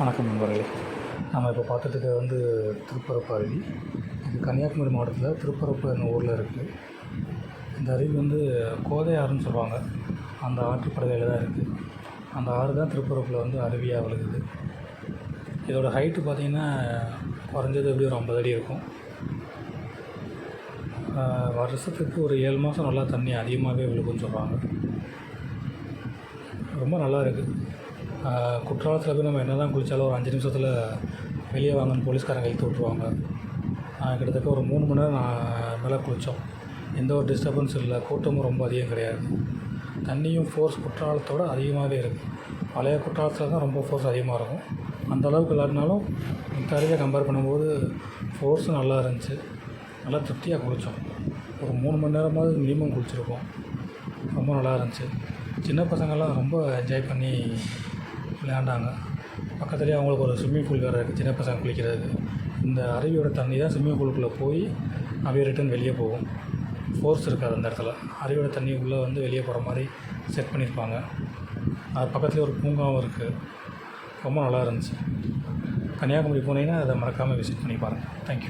வணக்கம் நண்பர்களே. நம்ம இப்போ பார்த்துட்டு வந்து திருப்பரப்பு அருவி இது கன்னியாகுமரி மாவட்டத்தில் திருப்பரப்பு என்ற ஊரில் இருக்குது இந்த அருவி வந்து கோதை ஆறுன்னு சொல்லுவாங்க. அந்த ஆற்றுப்படுகையில் தான் இருக்குது அந்த ஆறு தான் திருப்பரப்பில் வந்து அருவியாக விழுகுது இதோட ஹைட்டு பார்த்திங்கன்னா குறைஞ்சது எப்படியும் ஒரு ஐம்பது அடி இருக்கும். வருஷத்துக்கு ஒரு ஏழு மாதம் நல்லா தண்ணி அதிகமாகவே விழுகுன்னு சொல்கிறாங்க ரொம்ப நல்லா இருக்குது குற்றாலத்தில் போய் நம்ம என்ன தான் குளித்தாலும் ஒரு அஞ்சு நிமிஷத்தில் வெளியே வாங்கன்னு போலீஸ்காரங்க இழுத்து விட்ருவாங்க கிட்டத்தட்ட ஒரு மூணு மணி நேரம் நான் மேலே குளித்தோம் எந்த ஒரு டிஸ்டர்பன்ஸும் இல்லை. கூட்டமும் ரொம்ப அதிகம் கிடையாது. தண்ணியும் ஃபோர்ஸ் குற்றாலத்தோட அதிகமாகவே இருக்குது பழைய குற்றாலத்தில் தான் ரொம்ப ஃபோர்ஸ் அதிகமாக இருக்கும். அந்த அளவுக்கு இல்லாட்டினாலும் இந்த கம்பேர் பண்ணும்போது ஃபோர்ஸும் நல்லா இருந்துச்சு. நல்லா திருப்தியாக குளித்தோம் ஒரு மூணு மணி நேரமாவது மினிமம் குளிச்சிருப்போம். ரொம்ப நல்லா இருந்துச்சு. சின்ன பசங்கள்லாம் ரொம்ப என்ஜாய் பண்ணி விளையாண்டாங்க. பக்கத்துலேயே அவங்களுக்கு ஒரு ஸ்விம்மிங் பூல் வேறு இருக்குது சின்ன பசங்க குளிக்கிறது. இந்த அருவியோட தண்ணி தான் ஸ்விம்மிங் பூலுக்குள்ளே போய் அப்படியே ரிட்டன் வெளியே போகும். ஃபோர்ஸ் இருக்காது அந்த இடத்துல. அருவியோட தண்ணி உள்ளே வந்து வெளியே போகிற மாதிரி செட் பண்ணியிருப்பாங்க. அது பக்கத்துலேயே ஒரு பூங்காவும் இருக்குது ரொம்ப நல்லா இருந்துச்சு. கன்னியாகுமரி போனீங்கன்னா அதை மறக்காமல் விசிட் பண்ணி பாருங்கள் தேங்க்யூ